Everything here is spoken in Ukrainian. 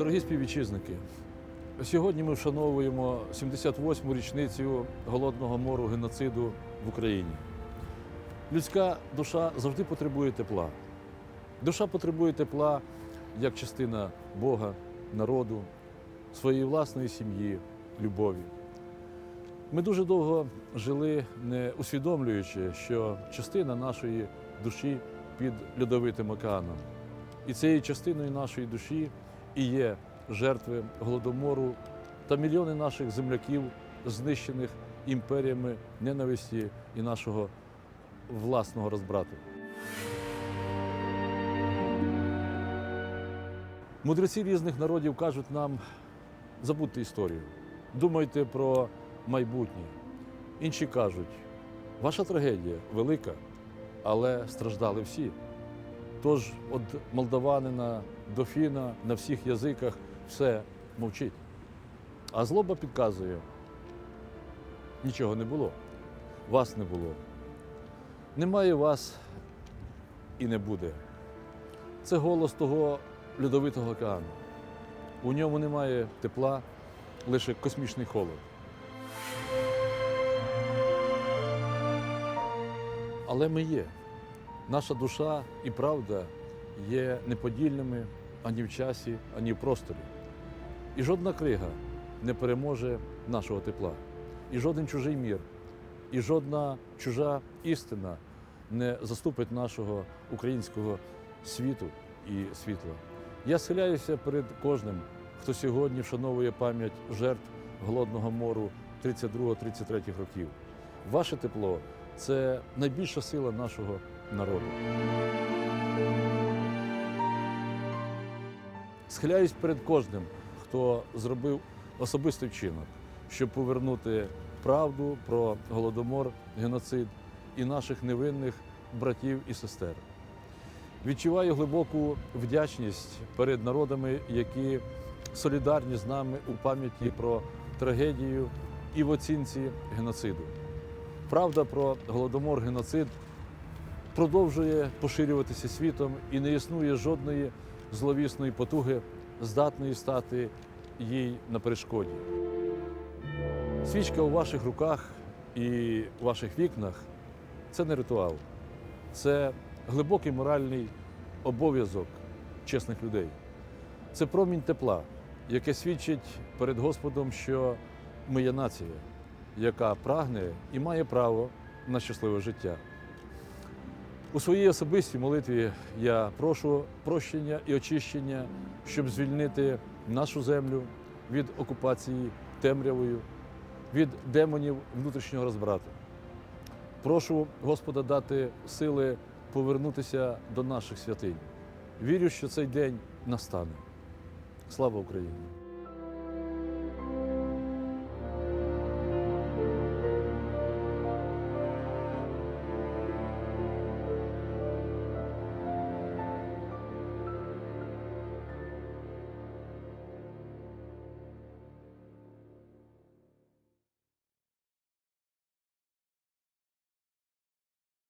Дорогі співвітчизники, сьогодні ми вшановуємо 78-му річницю голодного мору геноциду в Україні. Людська душа завжди потребує тепла. Душа потребує тепла як частина Бога, народу, своєї власної сім'ї, любові. Ми дуже довго жили, не усвідомлюючи, що частина нашої душі під льодовитим океаном. І цією частиною нашої душі і є жертви голодомору та мільйони наших земляків, знищених імперіями ненависті і нашого власного розбрату. Мудреці різних народів кажуть нам: забудьте історію, думайте про майбутнє. Інші кажуть, ваша трагедія велика, але страждали всі. Тож від молдаванина до фіна на всіх язиках все мовчить. А злоба підказує, нічого не було, вас не було. Немає вас і не буде. Це голос того льодовитого океану. У ньому немає тепла, лише космічний холод. Але ми є. Наша душа і правда є неподільними ані в часі, ані в просторі. І жодна крига не переможе нашого тепла, і жоден чужий мір, і жодна чужа істина не заступить нашого українського світу і світла. Я схиляюся перед кожним, хто сьогодні вшановує пам'ять жертв голодного мору 32-33 років. Ваше тепло це найбільша сила нашого народу. Схиляюсь перед кожним, хто зробив особистий вчинок, щоб повернути правду про голодомор, геноцид і наших невинних братів і сестер. Відчуваю глибоку вдячність перед народами, які солідарні з нами у пам'яті про трагедію і в оцінці геноциду. Правда про голодомор, геноцид продовжує поширюватися світом і не існує жодної зловісної потуги, здатної стати їй на перешкоді. Свічка у ваших руках і у ваших вікнах це не ритуал, це глибокий моральний обов'язок чесних людей. Це промінь тепла, яке свідчить перед Господом, що ми є нація, яка прагне і має право на щасливе життя. У своїй особистій молитві я прошу прощення і очищення, щоб звільнити нашу землю від окупації темрявою, від демонів внутрішнього розбрату. Прошу Господа дати сили повернутися до наших святинь. Вірю, що цей день настане. Слава Україні!